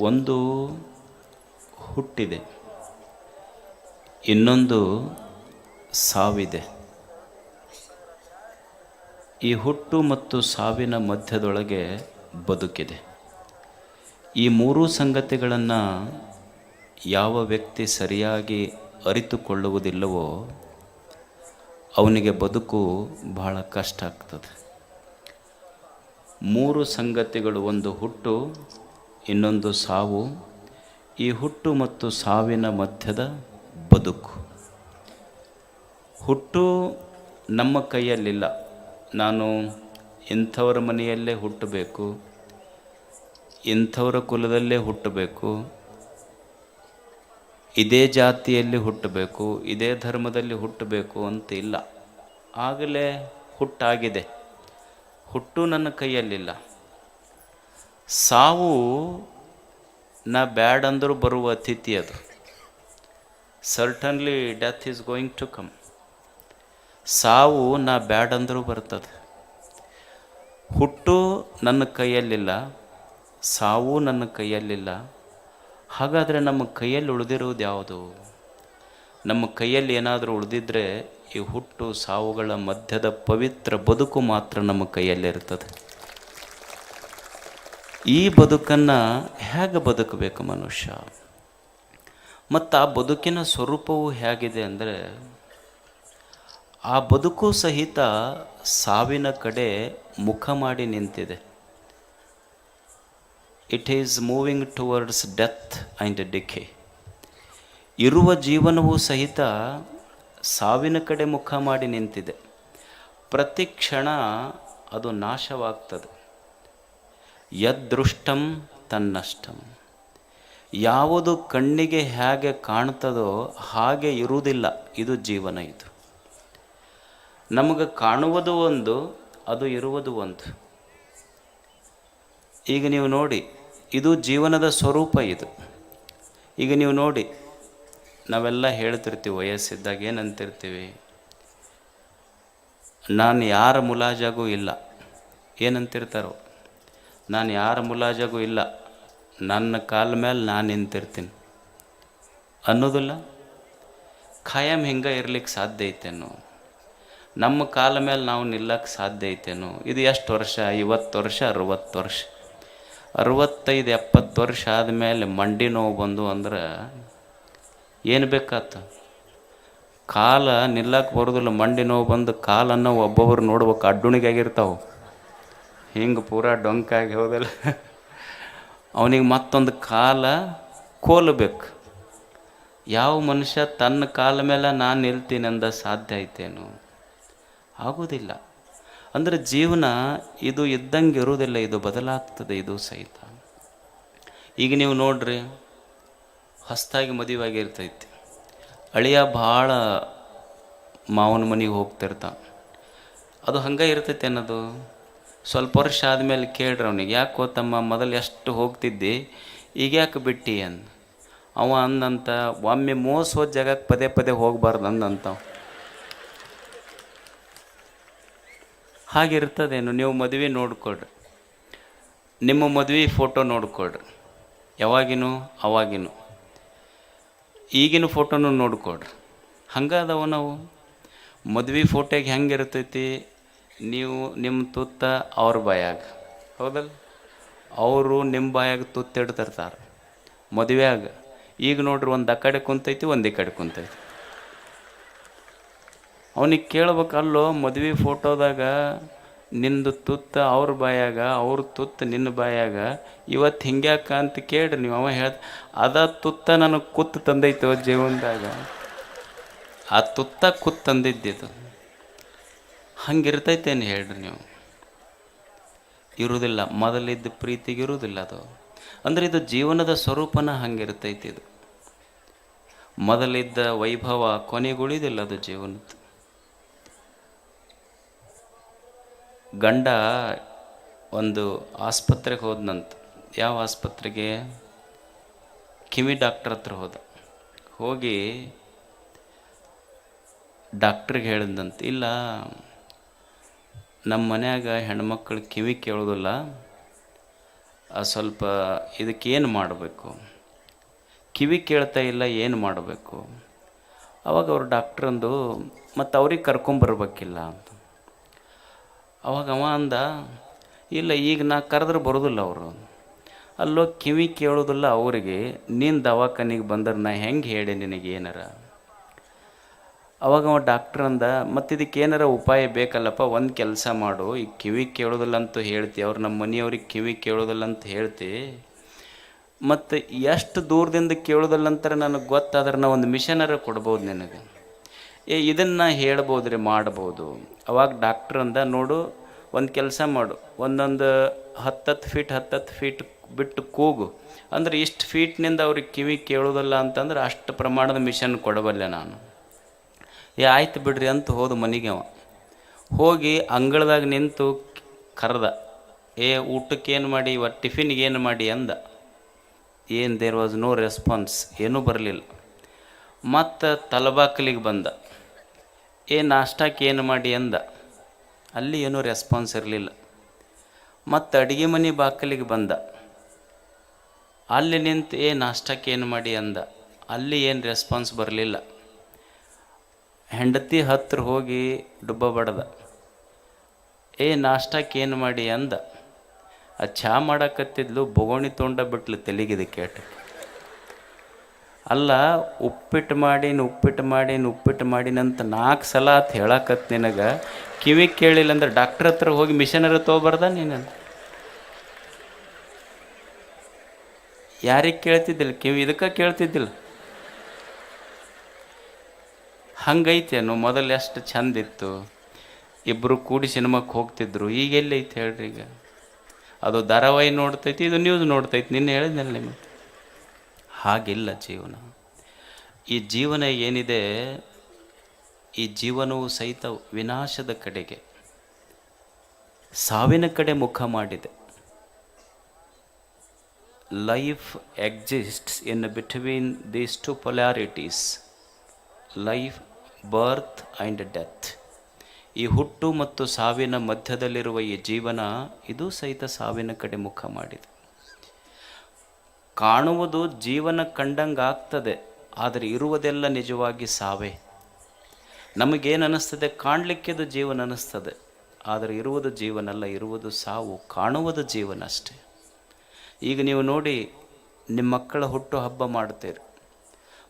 ಒಂದು ಹುಟ್ಟಿದೆ. ಇನ್ನೊಂದು ಸಾವಿದೆ. ಈ ಹುಟ್ಟು ಮತ್ತು ಸಾವಿನ ಮಧ್ಯದೊಳಗೆ ಬದುಕಿದೆ. ಈ ಮೂರು ಸಂಗತಿಗಳನ್ನು ಯಾವ ವ್ಯಕ್ತಿ ಸರಿಯಾಗಿ ಅರಿತುಕೊಳ್ಳುವುದಿಲ್ಲವೋ ಅವನಿಗೆ ಬದುಕು ಬಹಳ ಕಷ್ಟ ಆಗ್ತದೆ. ಮೂರು ಸಂಗತಿಗಳು ಒಂದು ಹುಟ್ಟು ಇನ್ನೊಂದು ಸಾವು, ಈ ಹುಟ್ಟು ಮತ್ತು ಸಾವಿನ ಮಧ್ಯದ ಬದುಕು. ಹುಟ್ಟು ನಮ್ಮ ಕೈಯಲ್ಲಿಲ್ಲ. ನಾನು ಇಂಥವರ ಮನೆಯಲ್ಲೇ ಹುಟ್ಟಬೇಕು, ಇಂಥವರ ಕುಲದಲ್ಲೇ ಹುಟ್ಟಬೇಕು, ಇದೇ ಜಾತಿಯಲ್ಲಿ ಹುಟ್ಟಬೇಕು, ಇದೇ ಧರ್ಮದಲ್ಲಿ ಹುಟ್ಟಬೇಕು ಅಂತ ಇಲ್ಲ. ಆಗಲೇ ಹುಟ್ಟಾಗಿದೆ. ಹುಟ್ಟು ನನ್ನ ಕೈಯಲ್ಲಿಲ್ಲ. ಸಾವು ನಾ ಬ್ಯಾಡ್ ಅಂದರೂ ಬರುವ ಅತಿಥಿ ಅದು. Certainly death is going to come ಸಾವು ನಾ ಬ್ಯಾಡ್ ಅಂದರೂ ಬರ್ತದೆ. ಹುಟ್ಟು ನನ್ನ ಕೈಯಲ್ಲಿಲ್ಲ, ಸಾವು ನನ್ನ ಕೈಯಲ್ಲಿಲ್ಲ. ಹಾಗಾದರೆ ನಮ್ಮ ಕೈಯಲ್ಲಿ ಉಳಿದಿರುವುದು ಯಾವುದು? ನಮ್ಮ ಕೈಯಲ್ಲಿ ಏನಾದರೂ ಉಳಿದಿದ್ರೆ ಈ ಹುಟ್ಟು ಸಾವುಗಳ ಮಧ್ಯದ ಪವಿತ್ರ ಬದುಕು ಮಾತ್ರ ನಮ್ಮ ಕೈಯಲ್ಲಿರ್ತದೆ. ಈ ಬದುಕನ್ನು ಹೇಗೆ ಬದುಕಬೇಕು ಮನುಷ್ಯ? ಮತ್ತು ಆ ಬದುಕಿನ ಸ್ವರೂಪವು ಹೇಗಿದೆ ಅಂದರೆ, ಆ ಬದುಕು ಸಹಿತ ಸಾವಿನ ಕಡೆ ಮುಖ ಮಾಡಿ ನಿಂತಿದೆ. It is moving towards death and decay ಇರುವ ಜೀವನವೂ ಸಹಿತ ಸಾವಿನ ಕಡೆ ಮುಖ ಮಾಡಿ ನಿಂತಿದೆ. ಪ್ರತಿ ಕ್ಷಣ ಅದು ನಾಶವಾಗ್ತದೆ. ಯದೃಷ್ಟಂ ತನ್ನಷ್ಟಂ. ಯಾವುದು ಕಣ್ಣಿಗೆ ಹೇಗೆ ಕಾಣ್ತದೋ ಹಾಗೆ ಇರುವುದಿಲ್ಲ, ಇದು ಜೀವನ ಇದು. ನಮಗೆ ಕಾಣುವುದು ಒಂದು, ಅದು ಇರುವುದು ಒಂದು. ಈಗ ನೀವು ನೋಡಿ, ಇದು ಜೀವನದ ಸ್ವರೂಪ ಇದು. ಈಗ ನೀವು ನೋಡಿ, ನಾವೆಲ್ಲ ಹೇಳ್ತಿರ್ತೀವಿ, ವಯಸ್ಸಿದ್ದಾಗ ಏನಂತಿರ್ತೀವಿ. ನಾನು ಯಾರ ಮುಲಾಜಾಗೂ ಇಲ್ಲ. ಏನಂತಿರ್ತಾರೋ. ನಾನು ಯಾರ ಮುಲಾಜಗೂ ಇಲ್ಲ. ನನ್ನ ಕಾಲ ಮೇಲೆ ನಾನು ನಿಂತಿರ್ತೀನಿ. ಅನ್ನೋದಿಲ್ಲ. ಖಾಯಂ ಹಿಂಗೆ ಇರ್ಲಿಕ್ಕೆ ಸಾಧ್ಯ ಐತೇನೋ. ನಮ್ಮ ಕಾಲ ಮೇಲೆ ನಾವು ನಿಲ್ಲಕ್ಕೆ ಸಾಧ್ಯ ಐತೇನೋ. ಇದು ಎಷ್ಟು ವರ್ಷ? ಐವತ್ತು ವರ್ಷ, ಅರುವತ್ತು ವರ್ಷ. ಅರವತ್ತೈದು, ಎಪ್ಪತ್ತು ವರ್ಷ ಆದಮೇಲೆ ಮಂಡಿ ನೋವು ಬಂದು ಅಂದ್ರೆ ಏನು ಬೇಕಾತ? ಕಾಲ ನಿಲ್ಲಕ್ಕೆ ಬರೋದಿಲ್ಲ. ಮಂಡಿ ನೋವು ಬಂದು ಕಾಲನ್ನು ಒಬ್ಬೊಬ್ರು ನೋಡ್ಬೇಕು. ಅಡ್ಡುಣಿಗಾಗಿರ್ತಾವೆ ಹಿಂಗೆ ಪೂರ ಡೊಂಕಾಗಿ ಹೋದಲ್ಲ. ಅವನಿಗೆ ಮತ್ತೊಂದು ಕಾಲ ಕೋಲಬೇಕು ಯಾವ ಮನುಷ್ಯ ತನ್ನ ಕಾಲ ಮೇಲೆ ನಾನು ನಿಲ್ತೀನಿ ಅಂದ ಸಾಧ್ಯ ಐತೇನು? ಆಗೋದಿಲ್ಲ. ಅಂದರೆ ಜೀವನ ಇದು ಇದ್ದಂಗೆ ಇರೋದಿಲ್ಲ ಇದು ಬದಲಾಗ್ತದೆ, ಇದು ಸಹಿತ. ಈಗ ನೀವು ನೋಡ್ರಿ, ಹೊಸ್ತಾಗಿ ಮದುವೆಯಾಗಿರ್ತೈತಿ ಇರ್ತೈತಿ. ಅಳಿಯ ಭಾಳ ಮಾವನ ಮನೆಗೆ ಹೋಗ್ತಿರ್ತಾನೆ. ಅದು ಹಂಗೆ ಇರ್ತೈತಿ ಅನ್ನೋದು? ಸ್ವಲ್ಪ ವರ್ಷ ಆದಮೇಲೆ ಕೇಳ್ರಿ ಅವನಿಗೆ, ಯಾಕೋ ತಮ್ಮ ಮೊದಲು ಎಷ್ಟು ಹೋಗ್ತಿದ್ದಿ, ಈಗ ಯಾಕೆ ಬಿಟ್ಟಿ? ಅಂದ. ಅವ ಅಂದಂತ, ಒಮ್ಮೆ ಮೋಸ ಹೋದ ಜಾಗಕ್ಕೆ ಪದೇ ಪದೇ ಹೋಗಬಾರ್ದು ಅಂದಂತಾವ ಹಾಗಿರ್ತದೇನು, ನೀವು ಮದುವೆ ನೋಡ್ಕೊಡ್ರಿ ನಿಮ್ಮ ಮದುವೆ ಫೋಟೋ ನೋಡ್ಕೊಡ್ರಿ ಯಾವಾಗಿನೂ, ಅವಾಗಿನೂ. ಈಗಿನ ಫೋಟೋನು ನೋಡ್ಕೊಡ್ರಿ ಹಂಗದವ ನಾವು. ಮದುವೆ ಫೋಟೋಗೆ ಹೆಂಗೆ ಇರ್ತೈತಿ ನೀವು ನಿಮ್ಮ ತುತ್ತ ಅವ್ರ ಬಾಯಾಗ. ಹೌದಲ್ಲ? ಅವರು ನಿಮ್ಮ ಬಾಯಾಗ ತುತ್ತಿಡ್ತಿರ್ತಾರೆ ಮದುವೆಯಾಗ. ಈಗ ನೋಡ್ರಿ ಒಂದು ಆ ಕಡೆ ಕುಂತೈತಿ ಒಂದು ಈ ಕಡೆ ಕುಂತೈತಿ. ಅವನಿಗೆ ಕೇಳ್ಬೇಕಲ್ಲೋ ಮದುವೆ ಫೋಟೋದಾಗ ನಿಂದು ತುತ್ತ ಅವ್ರ ಬಾಯಾಗ ಅವ್ರ ತುತ್ತ ನಿನ್ನ ಬಾಯಾಗ. ಇವತ್ತು ಹಿಂಗ್ಯಾಕ ಅಂತ ಕೇಳ್ರಿ ನೀವು. ಅವ ಹೇಳ ಅದ ತುತ್ತ ನನಗೆ ಕುತ್ತು ತಂದೈತೋ ಜೀವನದಾಗ. ಆ ತುತ್ತ ಕುತ್ತು ತಂದಿದ್ದಿದು. ಹಂಗಿರ್ತೈತೇನು ಹೇಳ್ರಿ ನೀವು? ಇರುವುದಿಲ್ಲ. ಮೊದಲಿದ್ದ ಪ್ರೀತಿಗೆ ಇರುವುದಿಲ್ಲ ಅದು. ಅಂದರೆ ಇದು ಜೀವನದ ಸ್ವರೂಪನ ಹಂಗಿರ್ತೈತಿ ಇದು. ಮೊದಲಿದ್ದ ವೈಭವ ಕೊನೆಗುಳಿದಿಲ್ಲ ಅದು ಜೀವನದ್ದು. ಗಂಡ ಒಂದು ಆಸ್ಪತ್ರೆಗೆ ಹೋದ್ನಂತ. ಯಾವ ಆಸ್ಪತ್ರೆಗೆ? ಕಿವಿ ಡಾಕ್ಟ್ರ್ ಹತ್ರ ಹೋದ. ಹೋಗಿ ಡಾಕ್ಟ್ರಿಗೆ ಹೇಳಿದಂತೆ ಇಲ್ಲ ನಮ್ಮ ಮನ್ಯಾಗ ಹೆಣ್ಮಕ್ಳು ಕಿವಿ ಕೇಳೋದಿಲ್ಲ ಸ್ವಲ್ಪ ಇದಕ್ಕೇನು ಮಾಡಬೇಕು? ಕಿವಿ ಕೇಳ್ತಾ ಇಲ್ಲ, ಏನು ಮಾಡಬೇಕು? ಅವಾಗ ಅವ್ರು ಡಾಕ್ಟ್ರಂದು ಮತ್ತು ಅವ್ರಿಗೆ ಕರ್ಕೊಂಬರ್ಬೇಕಿಲ್ಲ ಅಂತ. ಅವಾಗ ಅವ ಅಂದ, ಇಲ್ಲ, ಈಗ ನಾ ಕರೆದ್ರೆ ಬರೋದಿಲ್ಲ ಅವರು. ಅಲ್ಲೋ ಕಿವಿ ಕೇಳೋದಿಲ್ಲ ಅವರಿಗೆ, ನೀನು ದವಾಖಾನಿಗೆ ಬಂದ್ರೆ ನಾ ಹೆಂಗೆ ಹೇಳಿ ನಿನಗೆ ಏನಾರ? ಅವಾಗ ಅವ ಡಾಕ್ಟ್ರ್ ಅಂದ, ಮತ್ತು ಇದಕ್ಕೆ ಏನಾರ ಉಪಾಯ ಬೇಕಲ್ಲಪ್ಪ, ಒಂದು ಕೆಲಸ ಮಾಡು, ಈ ಕಿವಿ ಕೇಳೋದಿಲ್ಲ ಅಂತ ಹೇಳ್ತಿ, ಅವ್ರು ನಮ್ಮ ಮನೆಯವ್ರಿಗೆ ಕಿವಿ ಕೇಳೋದಿಲ್ಲ ಅಂತ ಹೇಳ್ತಿ. ಮತ್ತು ಎಷ್ಟು ದೂರದಿಂದ ಕೇಳೋದಿಲ್ಲ ಅಂತಾರೆ ನನಗೆ ಗೊತ್ತಾದ್ರೆ ನಾ ಒಂದು ಮಿಷನರ ಕೊಡ್ಬೋದು ನಿನಗೆ. ಏ, ಇದನ್ನು ಹೇಳ್ಬೋದು ರೀ, ಮಾಡ್ಬೋದು. ಅವಾಗ ಡಾಕ್ಟ್ರ್ ಅಂದ, ನೋಡು, ಒಂದು ಕೆಲಸ ಮಾಡು, ಒಂದೊಂದು ಹತ್ತತ್ತು ಫೀಟ್ ಹತ್ತತ್ತು ಫೀಟ್ ಬಿಟ್ಟು ಕೂಗು. ಅಂದ್ರೆ ಇಷ್ಟು ಫೀಟ್ನಿಂದ ಅವ್ರಿಗೆ ಕಿವಿ ಕೇಳೋದಲ್ಲ ಅಂತಂದ್ರೆ ಅಷ್ಟು ಪ್ರಮಾಣದ ಮಿಷನ್ ಕೊಡಬಲ್ಲೆ ನಾನು. ಏ, ಆಯ್ತು ಬಿಡ್ರಿ ಅಂತ ಹೋದ ಮನೆಗೆ ಅವ. ಹೋಗಿ ಅಂಗಳದಾಗ ನಿಂತು ಕರೆದ, ಏ, ಊಟಕ್ಕೆ ಏನು ಮಾಡಿ ಇವತ್ತು ಟಿಫಿನ್ಗೆ ಏನು ಮಾಡಿ ಅಂದ. ಏನು ದೇರ್ ವಾಸ್ ನೋ ರೆಸ್ಪಾನ್ಸ್ ಏನೂ ಬರಲಿಲ್ಲ. ಮತ್ತು ತಲಬಾಕಲಿಗೆ ಬಂದ. ಏ, ನಾಷ್ಟಕ್ಕೆ ಏನು ಮಾಡಿ ಅಂದ. ಅಲ್ಲಿ ಏನೂ ರೆಸ್ಪಾನ್ಸ್ ಇರಲಿಲ್ಲ. ಮತ್ತು ಅಡುಗೆ ಮನೆ ಬಾಕಲಿಗೆ ಬಂದ. ಅಲ್ಲಿ ನಿಂತು, ಏ, ನಾಷ್ಟಕ್ಕೆ ಏನು ಮಾಡಿ ಅಂದ. ಅಲ್ಲಿ ಏನು ರೆಸ್ಪಾನ್ಸ್ ಬರಲಿಲ್ಲ. ಹೆಂಡತಿ ಹತ್ರ ಹೋಗಿ ಡುಬ್ಬ ಬಡ್ದ ಏ ನಾಷ್ಟಕ್ಕೆ ಏನು ಮಾಡಿ ಅಂದ. ಆ ಚಹಾ ಮಾಡಕತ್ತಿದ್ಲು, ಬೊಗೋಣಿ ತೊಂಡ ಬಿಟ್ಲು ತೆಲಿಗಿದೆ ಕೇಟ. ಅಲ್ಲ ಉಪ್ಪಿಟ್ಟು ಮಾಡಿನ ಉಪ್ಪಿಟ್ಟು ಮಾಡೀನಿ ಉಪ್ಪಿಟ್ಟು ಮಾಡಿನಂತ ನಾಲ್ಕು ಸಲ ಅಂತ ಹೇಳಕತ್ ನಿನಗೆ. ಕಿವಿ ಕೇಳಿಲ್ಲ ಅಂದ್ರೆ ಡಾಕ್ಟ್ರ್ ಹತ್ರ ಹೋಗಿ ಮಿಷನರ ತೊಗೊಬಾರ್ದ ನೀನು? ಯಾರಿಗೆ ಕೇಳ್ತಿದ್ದಿಲ್ಲ? ಕಿವಿ ಇದಕ್ಕೆ ಕೇಳ್ತಿದ್ದಿಲ್ಲ? ಹಂಗೈತೇನು ಮೊದಲು ಎಷ್ಟು ಚಂದ ಇತ್ತು. ಇಬ್ಬರು ಕೂಡಿ ಸಿನಿಮಾಕ್ಕೆ ಹೋಗ್ತಿದ್ರು. ಈಗ ಎಲ್ಲೈತೆ ಹೇಳ್ರಿ ಈಗ. ಅದು ಧಾರಾವಾಹಿ ನೋಡ್ತೈತಿ, ಇದು ನ್ಯೂಸ್ ನೋಡ್ತೈತಿ. ನಿನ್ನೆ ಹೇಳಿದ್ನಲ್ಲ ನಿಮಗೆ? ಹಾಗಿಲ್ಲ ಜೀವನ. ಈ ಜೀವನ ಏನಿದೆ, ಈ ಜೀವನವು ಸಹಿತ ವಿನಾಶದ ಕಡೆಗೆ, ಸಾವಿನ ಕಡೆ ಮುಖ ಮಾಡಿದೆ. Life exists in between these two polarities life birth and death ಈ ಹುಟ್ಟು ಮತ್ತು ಸಾವಿನ ಮಧ್ಯದಲ್ಲಿರುವ ಈ ಜೀವನ ಇದು ಸಹಿತ ಸಾವಿನ ಕಡೆ ಮುಖ ಮಾಡಿದೆ. ಕಾಣುವುದು ಜೀವನ ಕಂಡಂಗೆ ಆಗ್ತದೆ ಆದರೆ ಇರುವುದೆಲ್ಲ ನಿಜವಾಗಿ ಸಾವೇ. ನಮಗೇನು ಅನ್ನಿಸ್ತದೆ ಕಾಣಲಿಕ್ಕೆದು ಜೀವನ ಅನ್ನಿಸ್ತದೆ ಆದರೆ ಇರುವುದು ಜೀವನಲ್ಲ ಇರುವುದು ಸಾವು, ಕಾಣುವುದು ಜೀವನ ಅಷ್ಟೇ. ಈಗ ನೀವು ನೋಡಿ, ನಿಮ್ಮ ಮಕ್ಕಳ ಹುಟ್ಟು ಹಬ್ಬ ಮಾಡ್ತೀರಿ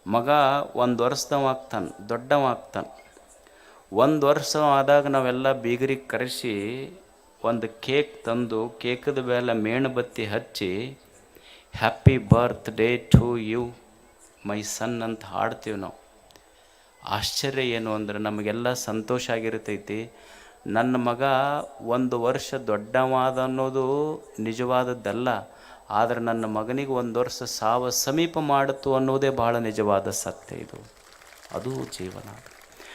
ಮಗ ಒಂದು ವರ್ಷದವಾಗ್ತಾನ ಆಗ್ತಾನೆ ದೊಡ್ಡವ ಆಗ್ತಾನೆ ಒಂದು ವರ್ಷ ಆದಾಗ ನಾವೆಲ್ಲ ಬೀಗರಿಗೆ ಕರೆಸಿ ಒಂದು ಕೇಕ್ ತಂದು, ಕೇಕದ ಮೇಲೆ ಮೇಣಬತ್ತಿ ಹಚ್ಚಿ happy birthday to you my son ಅಂತ ಹಾಡ್ತೀವಿ ನಾವು. ಆಶ್ಚರ್ಯ ಏನು ಅಂದ್ರೆ ನಮಗೆಲ್ಲ ಸಂತೋಷ ಆಗಿರ್ತೈತಿ. ನನ್ನ ಮಗ ಒಂದು ವರ್ಷ ದೊಡ್ಡವಾದ ಅನ್ನೋದು ನಿಜವಾದದ್ದಲ್ಲ. ಆದರೆ ನನ್ನ ಮಗನಿಗೆ ಒಂದು ವರ್ಷ ಸಾವ ಸಮೀಪ ಮಾಡಿತು ಅನ್ನೋದೇ ಬಹಳ ನಿಜವಾದ ಸತ್ಯ ಇದು. ಅದು ಜೀವನ.